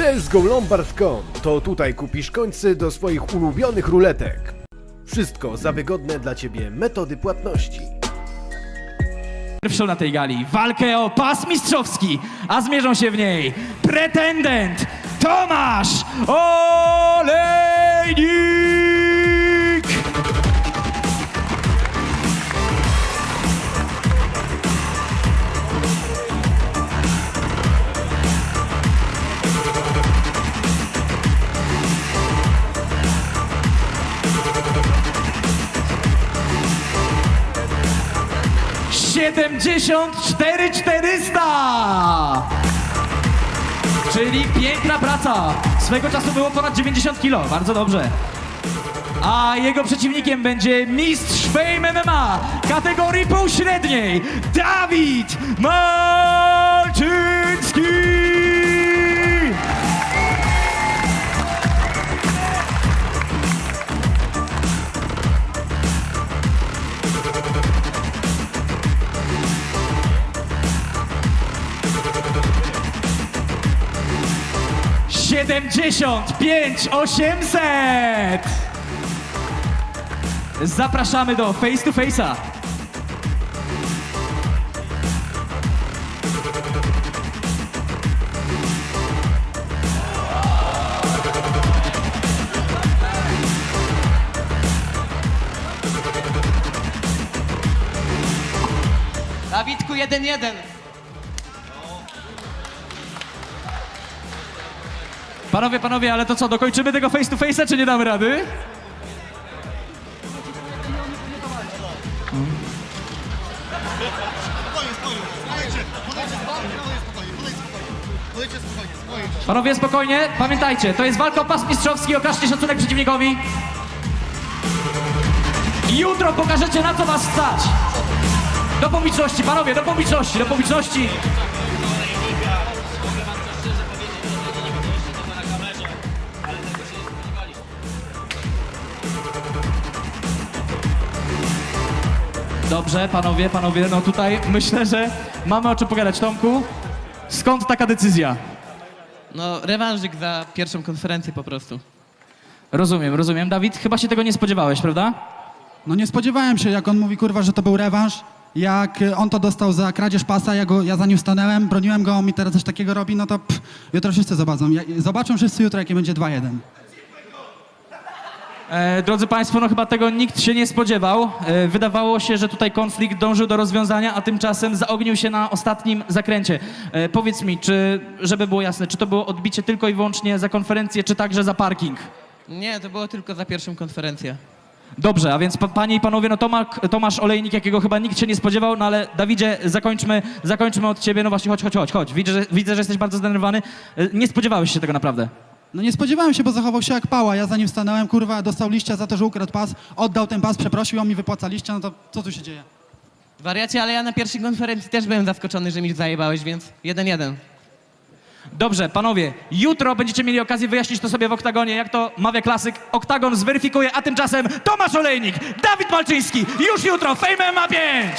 CSGO to tutaj kupisz końce do swoich ulubionych ruletek. Wszystko za wygodne dla Ciebie metody płatności. Pierwszą na tej gali walkę o pas mistrzowski, a zmierzą się w niej pretendent Tomasz Olejnik! 74 400! Czyli piękna praca. Swego czasu było ponad 90 kilo, bardzo dobrze. A jego przeciwnikiem będzie mistrz Fame MMA kategorii półśredniej Dawid Marcin! 75 800! Zapraszamy do face to face'a. Dawidku 1-1. Panowie, panowie, ale to co, dokończymy tego face to face'a, czy nie damy rady? Panowie, spokojnie, pamiętajcie, to jest walka o pas mistrzowski, okażcie szacunek przeciwnikowi. Jutro pokażecie, na co was stać. Do publiczności, panowie, do publiczności, do publiczności. Dobrze, panowie, panowie, no tutaj myślę, że mamy o czym pogadać. Tomku, skąd taka decyzja? No, rewanżyk za pierwszą konferencję po prostu. Rozumiem, rozumiem. Dawid, chyba się tego nie spodziewałeś, prawda? No nie spodziewałem się, jak on mówi, kurwa, że to był rewanż. Jak y, on to dostał za kradzież pasa, ja, go, ja za nim stanęłem, broniłem go, on mi teraz coś takiego robi, no to pff, jutro wszyscy zobaczą. Ja, zobaczą wszyscy jutro, jakie będzie 2-1. E, drodzy Państwo, no chyba tego nikt się nie spodziewał. E, wydawało się, że tutaj konflikt dążył do rozwiązania, a tymczasem zaognił się na ostatnim zakręcie. E, powiedz mi, czy, żeby było jasne, czy to było odbicie tylko i wyłącznie za konferencję, czy także za parking? Nie, to było tylko za pierwszą konferencję. Dobrze, a więc pa, panie i panowie, no Tomak, Tomasz Olejnik, jakiego chyba nikt się nie spodziewał, no ale Dawidzie, zakończmy, zakończmy od ciebie, no właśnie, chodź, chodź, chodź, chodź. Widzę, że, widzę, że jesteś bardzo zdenerwowany. E, nie spodziewałeś się tego naprawdę. No nie spodziewałem się, bo zachował się jak pała. Ja za nim stanęłem, kurwa, dostał liścia za to, że ukradł pas, oddał ten pas, przeprosił, on mi wypłaca liścia, no to co tu się dzieje? Wariacie, ale ja na pierwszej konferencji też byłem zaskoczony, że mi zajebałeś, więc 1-1. Dobrze, panowie, jutro będziecie mieli okazję wyjaśnić to sobie w oktagonie, jak to mawia klasyk. Oktagon zweryfikuje, a tymczasem Tomasz Olejnik, Dawid Malczyński, już jutro, Fame MMA 5!